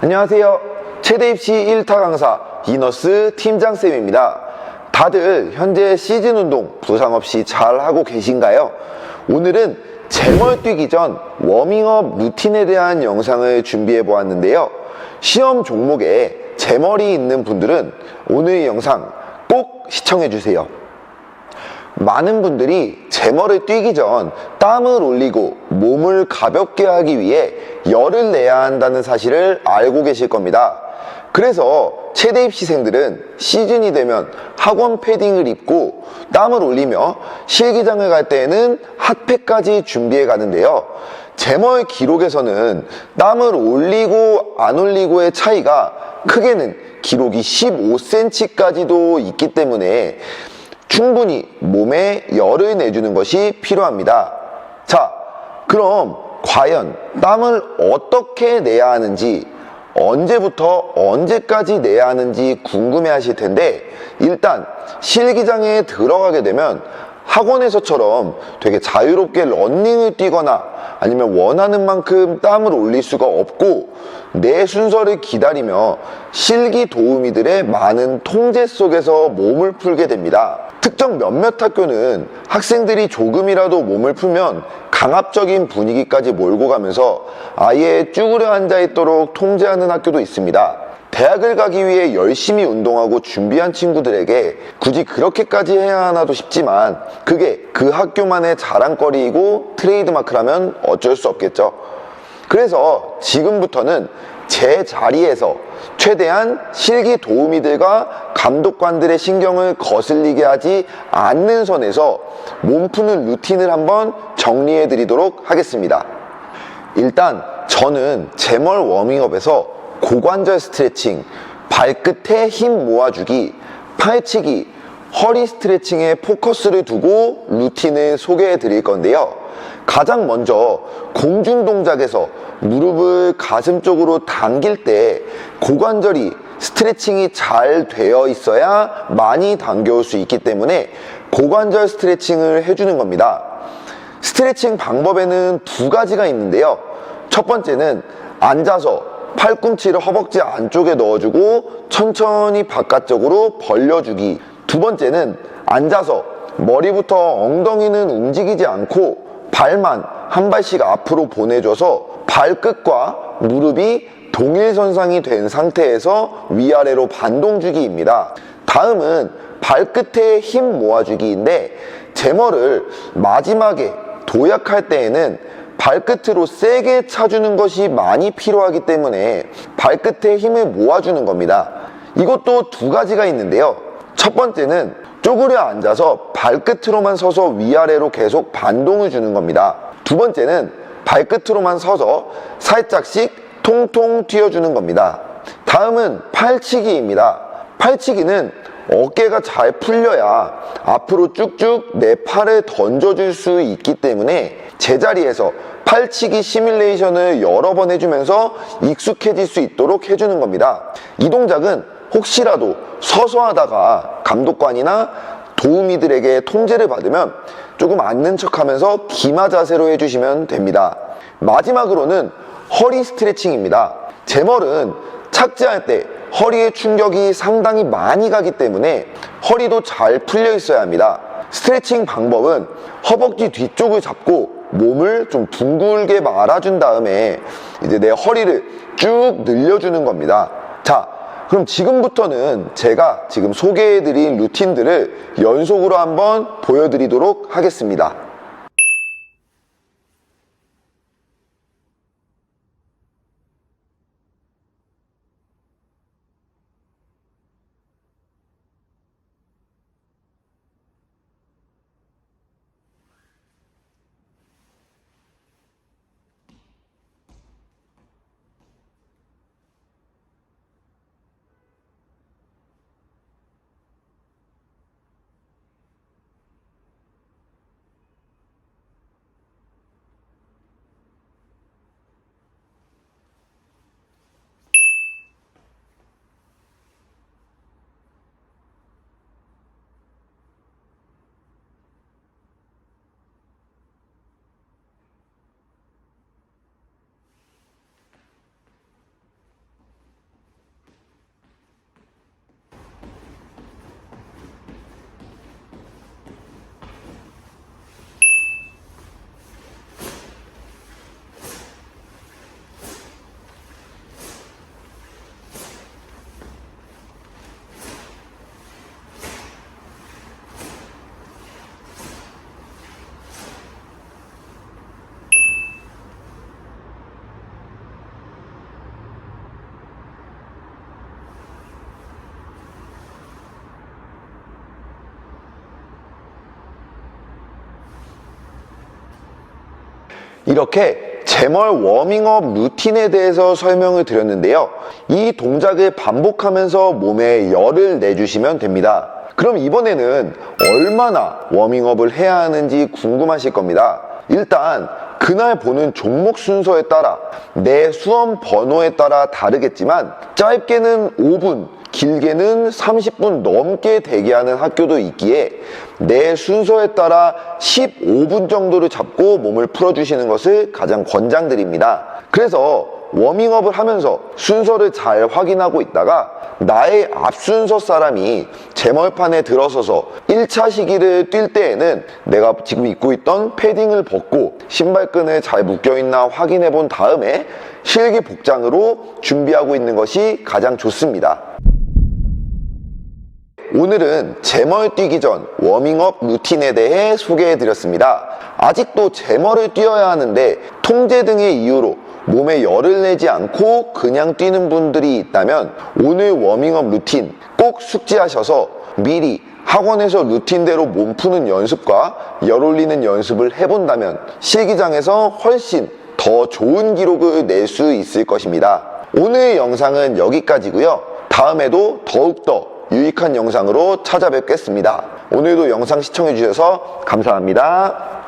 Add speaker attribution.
Speaker 1: 안녕하세요. 최대 입시 1타 강사 이너스 팀장쌤입니다. 다들 현재 시즌 운동 부상 없이 잘 하고 계신가요? 오늘은 제멀 뛰기 전 워밍업 루틴에 대한 영상을 준비해 보았는데요. 시험 종목에 제멀이 있는 분들은 오늘 영상 꼭 시청해 주세요. 많은 분들이 제머를 뛰기 전 땀을 올리고 몸을 가볍게 하기 위해 열을 내야 한다는 사실을 알고 계실 겁니다. 그래서 최대 입시생들은 시즌이 되면 학원 패딩을 입고 땀을 올리며 실기장을 갈 때에는 핫팩까지 준비해 가는데요. 제머의 기록에서는 땀을 올리고 안 올리고의 차이가 크게는 기록이 15cm까지도 있기 때문에 충분히 몸에 열을 내주는 것이 필요합니다. 자, 그럼 과연 땀을 어떻게 내야 하는지, 언제부터 언제까지 내야 하는지 궁금해 하실 텐데, 일단 실기장에 들어가게 되면 학원에서처럼 되게 자유롭게 런닝을 뛰거나 아니면 원하는 만큼 땀을 올릴 수가 없고 내 순서를 기다리며 실기 도우미들의 많은 통제 속에서 몸을 풀게 됩니다. 특정 몇몇 학교는 학생들이 조금이라도 몸을 풀면 강압적인 분위기까지 몰고 가면서 아예 쭈그려 앉아 있도록 통제하는 학교도 있습니다. 대학을 가기 위해 열심히 운동하고 준비한 친구들에게 굳이 그렇게까지 해야 하나도 싶지만 그게 그 학교만의 자랑거리이고 트레이드마크라면 어쩔 수 없겠죠. 그래서 지금부터는 제 자리에서 최대한 실기 도우미들과 감독관들의 신경을 거슬리게 하지 않는 선에서 몸 푸는 루틴을 한번 정리해 드리도록 하겠습니다. 일단 저는 제멀 워밍업에서 고관절 스트레칭, 발끝에 힘 모아주기, 팔치기, 허리 스트레칭에 포커스를 두고 루틴을 소개해 드릴 건데요. 가장 먼저 공중 동작에서 무릎을 가슴 쪽으로 당길 때 고관절이 스트레칭이 잘 되어 있어야 많이 당겨올 수 있기 때문에 고관절 스트레칭을 해주는 겁니다. 스트레칭 방법에는 두 가지가 있는데요. 첫 번째는 앉아서 팔꿈치를 허벅지 안쪽에 넣어주고 천천히 바깥쪽으로 벌려주기. 두 번째는 앉아서 머리부터 엉덩이는 움직이지 않고 발만 한 발씩 앞으로 보내줘서 발끝과 무릎이 동일선상이 된 상태에서 위아래로 반동주기입니다. 다음은 발끝에 힘 모아주기인데 제머를 마지막에 도약할 때에는 발끝으로 세게 차주는 것이 많이 필요하기 때문에 발끝에 힘을 모아주는 겁니다. 이것도 두 가지가 있는데요. 첫 번째는 쪼그려 앉아서 발끝으로만 서서 위아래로 계속 반동을 주는 겁니다. 두 번째는 발끝으로만 서서 살짝씩 통통 튀어주는 겁니다. 다음은 팔치기입니다. 팔치기는 어깨가 잘 풀려야 앞으로 쭉쭉 내 팔을 던져줄 수 있기 때문에 제자리에서 팔치기 시뮬레이션을 여러 번 해주면서 익숙해질 수 있도록 해주는 겁니다. 이 동작은 혹시라도 서서 하다가 감독관이나 도우미들에게 통제를 받으면 조금 앉는 척 하면서 기마 자세로 해주시면 됩니다. 마지막으로는 허리 스트레칭입니다. 제멀은 착지할 때 허리의 충격이 상당히 많이 가기 때문에 허리도 잘 풀려 있어야 합니다. 스트레칭 방법은 허벅지 뒤쪽을 잡고 몸을 좀 둥글게 말아준 다음에 이제 내 허리를 쭉 늘려주는 겁니다. 자, 그럼 지금부터는 제가 지금 소개해드린 루틴들을 연속으로 한번 보여드리도록 하겠습니다. 이렇게 제멀 워밍업 루틴에 대해서 설명을 드렸는데요. 이 동작을 반복하면서 몸에 열을 내주시면 됩니다. 그럼 이번에는 얼마나 워밍업을 해야 하는지 궁금하실 겁니다. 일단 그날 보는 종목 순서에 따라 내 수험 번호에 따라 다르겠지만 짧게는 5분, 길게는 30분 넘게 대기하는 학교도 있기에 내 순서에 따라 15분 정도를 잡고 몸을 풀어주시는 것을 가장 권장드립니다. 그래서 워밍업을 하면서 순서를 잘 확인하고 있다가 나의 앞순서 사람이 제멀판에 들어서서 1차 시기를 뛸 때에는 내가 지금 입고 있던 패딩을 벗고 신발끈을 잘 묶여있나 확인해 본 다음에 실기 복장으로 준비하고 있는 것이 가장 좋습니다. 오늘은 제멀 뛰기 전 워밍업 루틴에 대해 소개해 드렸습니다. 아직도 제멀을 뛰어야 하는데 통제 등의 이유로 몸에 열을 내지 않고 그냥 뛰는 분들이 있다면 오늘 워밍업 루틴 꼭 숙지하셔서 미리 학원에서 루틴대로 몸 푸는 연습과 열 올리는 연습을 해본다면 실기장에서 훨씬 더 좋은 기록을 낼 수 있을 것입니다. 오늘 영상은 여기까지고요. 다음에도 더욱더 유익한 영상으로 찾아뵙겠습니다. 오늘도 영상 시청해 주셔서 감사합니다.